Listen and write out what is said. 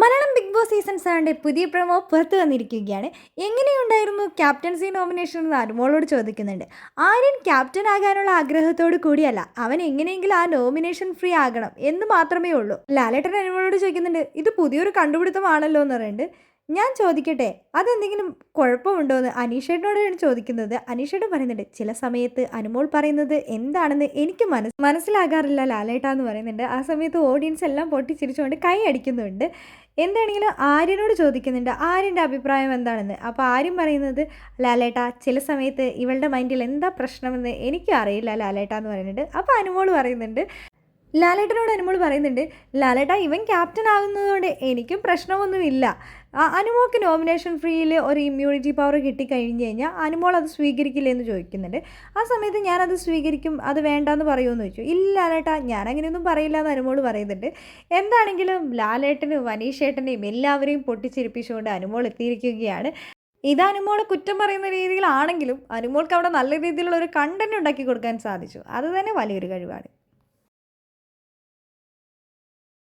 Malayalam big Boss season സെവന്റെ പുതിയ promo പുറത്തു വന്നിരിക്കുകയാണ്. എങ്ങനെയുണ്ടായിരുന്നു ക്യാപ്റ്റൻസി നോമിനേഷൻ എന്ന് അനുമോളോട് ചോദിക്കുന്നുണ്ട്. ആര്യൻ ക്യാപ്റ്റൻ ആകാനുള്ള ആഗ്രഹത്തോട് കൂടിയല്ല. അവൻ എങ്ങനെയെങ്കിലും ആ നോമിനേഷൻ ഫ്രീ ആകണം എന്ന് മാത്രമേ ഉള്ളൂ. ലാലേട്ടൻ അനുമോളോട് ചോദിക്കുന്നുണ്ട് ഇത് പുതിയൊരു കണ്ടുപിടുത്തമാണല്ലോ എന്ന് പറയുന്നുണ്ട്. ഞാൻ ചോദിക്കട്ടെ അതെന്തെങ്കിലും കുഴപ്പമുണ്ടോ എന്ന് അനീഷേട്ടനോടാണ് ചോദിക്കുന്നത്. അനീഷേട്ടൻ പറയുന്നുണ്ട് ചില സമയത്ത് അനുമോൾ പറയുന്നത് എന്താണെന്ന് എനിക്ക് മനസ് മനസ്സിലാകാറില്ല ലാലേട്ട എന്ന് പറയുന്നുണ്ട്. ആ സമയത്ത് ഓഡിയൻസ് എല്ലാം പൊട്ടിച്ചിരിച്ചുകൊണ്ട് കൈ അടിക്കുന്നുണ്ട്. എന്താണെങ്കിലും ആര്യനോട് ചോദിക്കുന്നുണ്ട് ആര്യന്റെ അഭിപ്രായം എന്താണെന്ന്? അപ്പോൾ ആര്യം പറയുന്നത് ലാലേട്ട ചില സമയത്ത് ഇവളുടെ മൈൻഡിൽ എന്താ പ്രശ്നമെന്ന് എനിക്കും അറിയില്ല ലാലേട്ട എന്ന് പറയുന്നുണ്ട്. അപ്പോൾ അനുമോൾ പറയുന്നുണ്ട് ലാലേട്ടനോട് അനുമോൾ പറയുന്നുണ്ട് ലാലേട്ട ഇവൻ ക്യാപ്റ്റൻ ആകുന്നതുകൊണ്ട് എനിക്കും പ്രശ്നമൊന്നുമില്ല. അനുമോക്ക് നോമിനേഷൻ ഫ്രീയിൽ ഒരു ഇമ്മ്യൂണിറ്റി പവർ കിട്ടിക്കഴിഞ്ഞ് കഴിഞ്ഞാൽ അനുമോൾ അത് സ്വീകരിക്കില്ല എന്ന് ചോദിക്കുന്നുണ്ട്. ആ സമയത്ത് ഞാനത് സ്വീകരിക്കും അത് വേണ്ടാന്ന് പറയുമെന്ന് ചോദിച്ചു. ഇല്ല ലാലേട്ട ഞാൻ അങ്ങനെയൊന്നും പറയില്ല എന്ന് അനുമോൾ പറയുന്നുണ്ട്. എന്താണെങ്കിലും ലാലേട്ടനും വനീഷേട്ടനെയും എല്ലാവരെയും പൊട്ടിച്ചിരിപ്പിച്ചുകൊണ്ട് അനുമോൾ എത്തിയിരിക്കുകയാണ്. ഇത് അനുമോളെ കുറ്റം പറയുന്ന രീതിയിലാണെങ്കിലും അനുമോൾക്ക് അവിടെ നല്ല രീതിയിലുള്ള ഒരു കണ്ടന്റ് ഉണ്ടാക്കി കൊടുക്കാൻ സാധിച്ചു. അത് തന്നെ വലിയൊരു കഴിവാണ്.